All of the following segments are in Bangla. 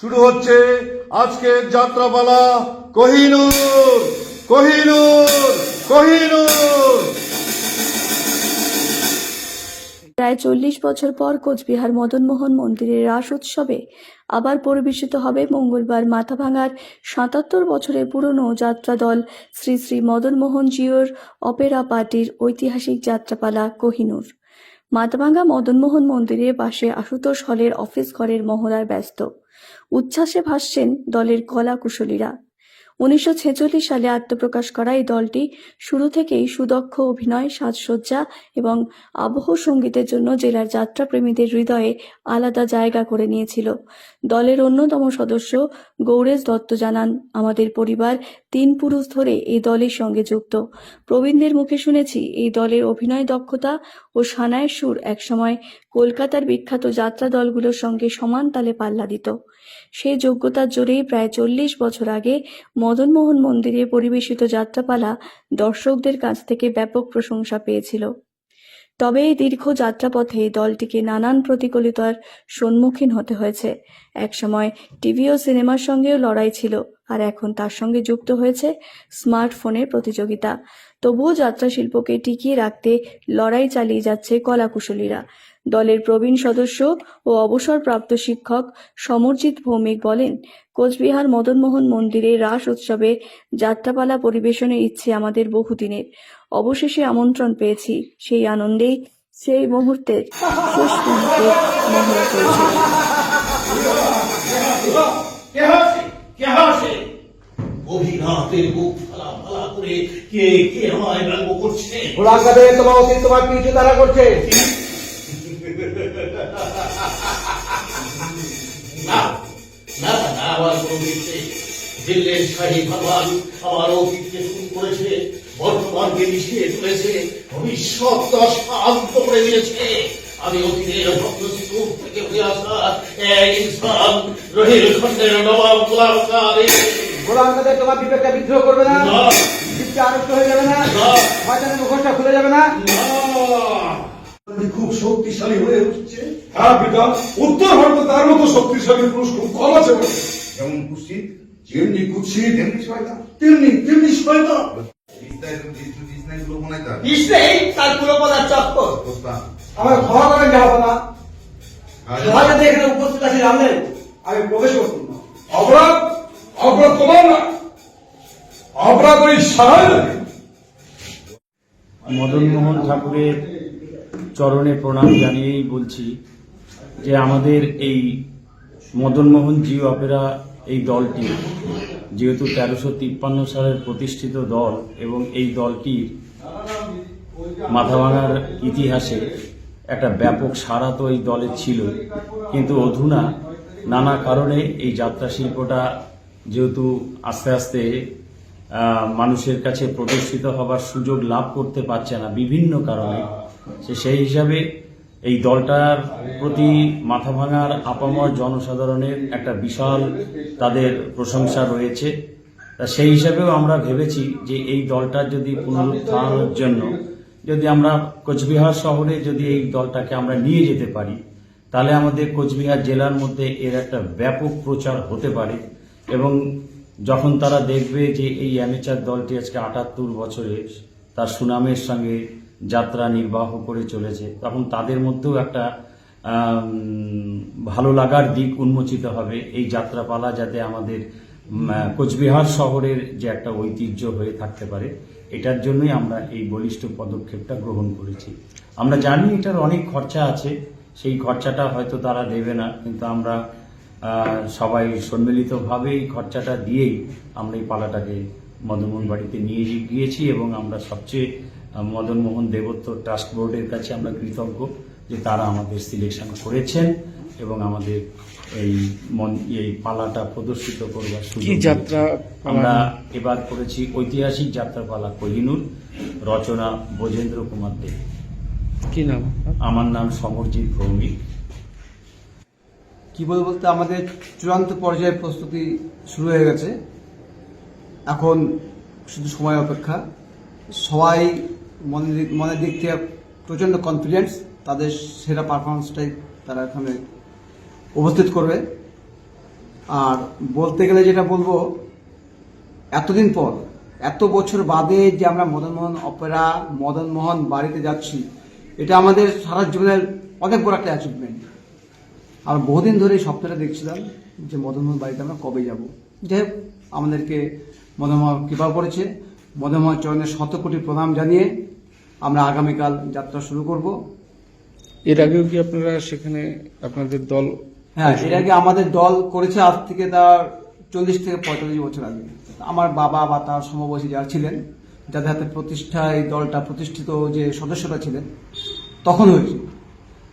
শুরু হচ্ছে আজকের যাত্রাপালা। কহিনুর কহিনুর কহিনুর। প্রায় চল্লিশ বছর পর কোচবিহার মদনমোহন মন্দিরের রাস উৎসবে আবার পরিবেশিত হবে মঙ্গলবার মাথাভাঙার সাতাত্তর বছরের পুরনো যাত্রা দল শ্রী শ্রী মদনমোহন জিওর অপেরা পার্টির ঐতিহাসিক যাত্রাপালা কোহিনুর। মাথাভাঙা মদনমোহন মন্দিরের পাশে আশুতোষ হলের অফিস ঘরের মহড়ায় ব্যস্ত। উচ্ছ্বাসে ভাসছেন দলের কলা কুশলীরা উনিশশো ছেচল্লিশ সালে আত্মপ্রকাশ করা এই দলটি শুরু থেকেই সুদক্ষ অভিনয়, সাজসজ্জা এবং আবহ সঙ্গীতের জন্য জেলার যাত্রাপ্রেমীদের হৃদয়ে আলাদা জায়গা করে নিয়েছিল। দলের অন্যতম সদস্য গৌরেশ দত্ত জানান, আমাদের পরিবার তিন পুরুষ ধরে এই দলের সঙ্গে যুক্ত। প্রবীণদের মুখে শুনেছি এই দলের অভিনয় দক্ষতা ও সানায় সুর একসময় কলকাতার বিখ্যাত যাত্রা দলগুলোর সঙ্গে সমান তালে পাল্লা দিত। সেই যোগ্যতার জোরেই প্রায় চল্লিশ বছর আগে মদনমোহন মন্দিরে পরিবেশিত যাত্রাপালা দর্শকদের কাছ থেকে ব্যাপক প্রশংসা পেয়েছিল। তবে এই দীর্ঘ যাত্রাপথে দলটিকে নানান প্রতিকূলতার সম্মুখীন হতে হয়েছে। একসময় টিভি ও সিনেমার সঙ্গেও লড়াই ছিল। আর এখন তার সঙ্গে যুক্ত হয়েছে স্মার্টফোনের প্রতিযোগিতা। তবুও যাত্রা শিল্পকে টিকিয়ে রাখতে লড়াই চালিয়ে যাচ্ছে কলাকুশলীরা। দলের প্রবীণ সদস্য ও অবসরপ্রাপ্ত শিক্ষক সমরজিৎ ভৌমিক বলেন, কোচবিহার মদনমোহন মন্দিরে রাস উৎসবে যাত্রাপালা পরিবেশনের ইচ্ছে আমাদের বহুদিনের। অবশেষে আমন্ত্রণ পেয়েছি। সেই আনন্দেই সেই মুহূর্তের শেষ মুহূর্তে মহড়া চলছে। অভিঘাতের বুক ফালা ফালা করে কে কে আমায় ব্যঙ্গ করছে? গোলাকাতে তোমার অতীত তোমার পিছু তারা করছে? না না না আমার কোনো মিথ্যে দিল্লির শাহী ভগবান আমার অতীতকে শুরু করেছে বর্তমানকে মিশিয়ে তুলেছে ভবিষ্যৎ করে দিয়েছে। আমি অতীতের ভক্ত থেকে আসা এক ইনসান রহিল খন্ডের নবাব গোলাম কাদের তোমার বিবেকটা বিদ্রোহ করবে না? না। বিদ্যা আরক্ত হয়ে যাবে না? না। শয়তানের মুখোশটা খুলে যাবে না? খুব শক্তিশালী হয়ে উঠছে। হ্যাঁ পিতা। উত্তর ভারতে তার মতো শক্তিশালী পুরুষ খুব কম আছে যেমন কুৎসিত যেমনি কুৎসিত তেমনি শয়তান তেমনি তেমনি শয়তান আমার ক্ষমা করেন যাব না। এখানে উপস্থিত আছে জানলেন আমি প্রবেশ করতাম অপরাধ? অপরাধ তোমার না? অপরাধ ওই সাহায্য মদনমোহন ঠাকুরের চরণে প্রণাম জানিয়েই বলছি যে আমাদের এই মদনমোহন জি অপেরা এই দলটি, যেহেতু তেরোশো তিপ্পান্ন সালের প্রতিষ্ঠিত দল এবং এই দলটির মাথাভাঙার ইতিহাসে একটা ব্যাপক সারা তো এই দলের ছিল। কিন্তু অধুনা নানা কারণে এই যাত্রা শিল্পটা যেহেতু আস্তে আস্তে মানুষের কাছে প্রদর্শিত হবার সুযোগ লাভ করতে পারছে না বিভিন্ন কারণে, সে সেই হিসাবে এই দলটার প্রতি মাথা ভাঙার আপামর জনসাধারণের একটা বিশাল তাদের প্রশংসা রয়েছে। তা সেই হিসাবেও আমরা ভেবেছি যে এই দলটার যদি পুনরুত্থানের জন্য, যদি আমরা কোচবিহার শহরে যদি এই দলটাকে আমরা নিয়ে যেতে পারি, তাহলে আমাদের কোচবিহার জেলার মধ্যে এর একটা ব্যাপক প্রচার হতে পারে। এবং যখন তারা দেখবে যে এই অ্যামেচার দলটি আজকে আটাত্তর বছরে তার সুনামের সঙ্গে যাত্রা নির্বাহ করে চলেছে, তখন তাদের মধ্যেও একটা ভালো লাগার দিক উন্মোচিত হবে এই যাত্রাপালা যাতে আমাদের কোচবিহার শহরের যে একটা ঐতিহ্য হয়ে থাকতে পারে, এটার জন্যই আমরা এই বলিষ্ঠ পদক্ষেপটা গ্রহণ করেছি। আমরা জানি এটার অনেক খরচা আছে, সেই খরচাটা হয়তো তারা দেবে না, কিন্তু আমরা সবাই সম্মিলিতভাবে এই খরচাটা দিয়েই আমরা এই পালাটাকে মদনমোহন বাড়িতে নিয়ে গিয়েছি এবং আমরা সবচেয়ে মদনমোহন দেবত্ব ট্রাস্ট বোর্ডের কাছে আমরা কৃতজ্ঞ যে তারা আমাদের সিলেকশন করেছেন এবং আমাদের এই মন- এই পালাটা প্রদর্শিত করবার সুযোগ যাত্রা আমরা এবার করেছি ঐতিহাসিক যাত্রাপালা কোহিনুর রচনা বোজেন্দ্র কুমার দেব। কি নাম আমার নাম সমরজিৎ ভৌমিক। কি বলব বলতে আমাদের চূড়ান্ত পর্যায়ে প্রস্তুতি শুরু হয়ে গেছে। এখন শুধু সময় অপেক্ষা। সবাই মনের মনের দিক থেকে প্রচণ্ড কনফিডেন্স তাদের সেরা পারফরমেন্সটাই তারা এখানে উপস্থিত করবে। আর বলতে গেলে যেটা বলব, এতদিন পর, এত বছর বাদে যে আমরা মদনমোহন অপেরা মদনমোহন বাড়িতে যাচ্ছি, এটা আমাদের সারা জীবনের অনেক বড় একটা অ্যাচিভমেন্ট আর বহুদিন ধরে এই স্বপ্নটা দেখছিলাম যে মদনমোহন বাড়িতে আমরা কবে যাব। যাই হোক আমাদেরকে মদনমোহন কৃপা করেছে। মদনমোহন চরণের শত কোটি প্রণাম জানিয়ে আমরা আগামীকাল যাত্রা শুরু করব। এর আগেও কি আপনারা সেখানে আপনাদের দল হ্যাঁ এর আগে আমাদের দল করেছে আজ থেকে তার চল্লিশ থেকে পঁয়তাল্লিশ বছর আগে। আমার বাবা বা তার সমবয়সী যারা ছিলেন যাদের হাতে প্রতিষ্ঠা এই দলটা প্রতিষ্ঠিত যে সদস্যরা ছিলেন তখন হয়েছিল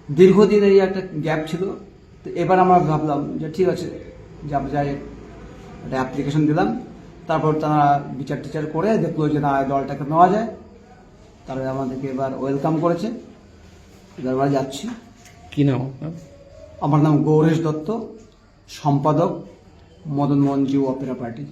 দীর্ঘদিন এই একটা গ্যাপ ছিল। তো এবার আমরা ভাবলাম যে ঠিক আছে যে আমরা যাই একটা অ্যাপ্লিকেশন দিলাম তারপর তারা বিচার টিচার করে দেখল যে না দলটাকে নেওয়া যায়। তারা আমাদেরকে এবার ওয়েলকাম করেছে। এবার যাচ্ছি। কি নাম আমার নাম গৌরেশ দত্ত সম্পাদক মদন জিউ অপেরা পার্টি।